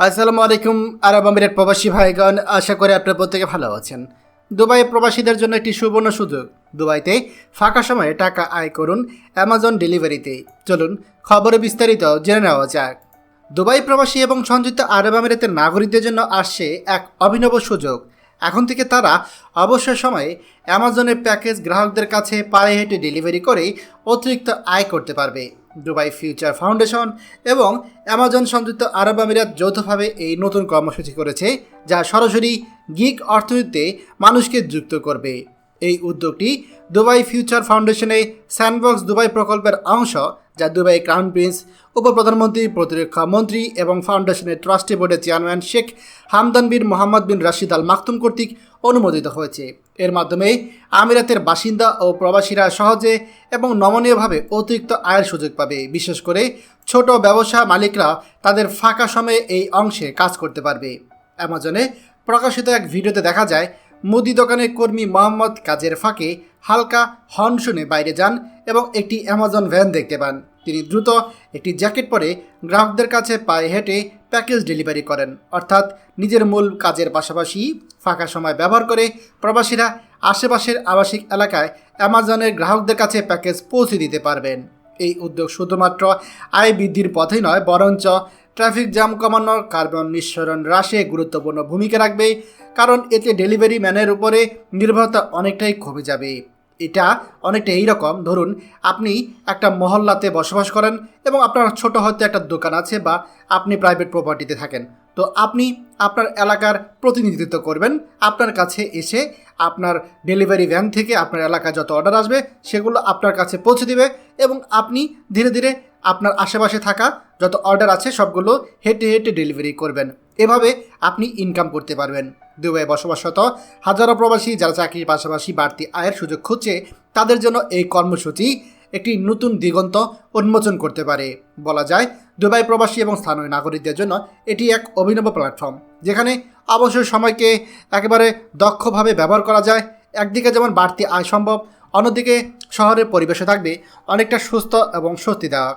আসসালামু আলাইকুম, আরব আমিরের প্রবাসী ভাইগণ, আশা করি আপনারা প্রত্যেকে ভালো আছেন। দুবাই প্রবাসীদের জন্য একটি সুবর্ণ সুযোগ। দুবাইতে ফাঁকা সময়ে টাকা আয় করুন, অ্যামাজন ডেলিভারিতে। চলুন খবরে বিস্তারিত জেনে নেওয়া যাক। দুবাই প্রবাসী এবং সংযুক্ত আরব আমিরাতের নাগরিকদের জন্য আসছে এক অভিনব সুযোগ। এখন থেকে তারা অবসর সময়ে অ্যামাজনের প্যাকেজ গ্রাহকদের কাছে পায়ে হেঁটে ডেলিভারি করে অতিরিক্ত আয় করতে পারবে। দুবাই ফিউচার ফাউন্ডেশন এবং অ্যামাজন সংযুক্ত আরব আমিরাত যৌথভাবে এই নতুন কর্মসূচি করেছে, যা সরাসরি গিগ অর্থনীতিতে মানুষকে যুক্ত করবে। এই উদ্যোগটি দুবাই ফিউচার ফাউন্ডেশনে স্যান্ডবক্স দুবাই প্রকল্পের অংশ, যা দুবাই ক্রাউন প্রিন্স, উপপ্রধানমন্ত্রী, প্রতিরক্ষা মন্ত্রী এবং ফাউন্ডেশনের ট্রাস্টি বোর্ডের chairman Sheikh Hamdan bin Mohammed bin Rashid Al Maktoum কর্তৃক অনুমোদিত হয়েছে। এর মাধ্যমে আমিরাতের বাসিন্দা ও প্রবাসীরা সহজে এবং নমনীয়ভাবে অতিরিক্ত আয়ের সুযোগ পাবে। বিশেষ করে ছোট ব্যবসা মালিকরা তাদের ফাঁকা সময়ে এই অংশে কাজ করতে পারবে। অ্যামাজনে প্রকাশিত এক ভিডিওতে দেখা যায় মুদি দোকানের কর্মী মোহাম্মদ কাজের ফাঁকে হালকা হর্ন শুনে বাইরে যান এবং একটি অ্যামাজন ভ্যান দেখতে পান। তিনি দ্রুত একটি জ্যাকেট পরে গ্রাহকদের কাছে পায়ে হেঁটে প্যাকেজ ডেলিভারি করেন। অর্থাৎ নিজের মূল কাজের পাশাপাশি ফাঁকা সময় ব্যবহার করে প্রবাসীরা আশেপাশের আবাসিক এলাকায় অ্যামাজনের গ্রাহকদের কাছে প্যাকেজ পৌঁছে দিতে পারবেন। এই উদ্যোগ শুধুমাত্র আয় বৃদ্ধির পথেই নয়, বরঞ্চ ট্রাফিক জ্যাম কমানোর কার্বন নিঃসরণ হ্রাসে গুরুত্বপূর্ণ ভূমিকা রাখবে কারণ এতে ডেলিভারি ম্যানের উপরে নির্ভরতা অনেকটাই কমে যাবে। এটা অনেকটা এইরকম। ধরুন, আপনি একটা মহল্লাতে বসবাস করেন এবং আপনার ছোট হয়তো একটা দোকান আছে বা আপনি প্রাইভেট প্রপার্টিতে থাকেন। তো আপনি আপনার এলাকার প্রতিনিধিত্ব করবেন। আপনার কাছে এসে আপনার ডেলিভারি ভ্যান থেকে আপনার এলাকায় যত অর্ডার আসবে, সেগুলো আপনার কাছে পৌঁছে দিবে এবং আপনি ধীরে ধীরে আপনার আশেপাশে থাকা যত অর্ডার আছে, সবগুলো হেঁটে হেঁটে ডেলিভারি করবেন। এভাবে আপনি ইনকাম করতে পারবেন। দুবাই বসবাসরত হাজারো প্রবাসী যারা চাকরির পাশাপাশি বাড়তি আয়ের সুযোগ খুঁজছে, তাদের জন্য এই কর্মসূচি একটি নতুন দিগন্ত উন্মোচন করতে পারে। বলা যায়, দুবাই প্রবাসী এবং স্থানীয় নাগরিকদের জন্য এটি এক অভিনব প্ল্যাটফর্ম, যেখানে অবসর সময়কে একেবারে দক্ষভাবে ব্যবহার করা যায়। একদিকে যেমন বাড়তি আয় সম্ভব, অন্যদিকে শহরের পরিবেশে থাকবে অনেকটা সুস্থ এবং স্বস্তিদায়ক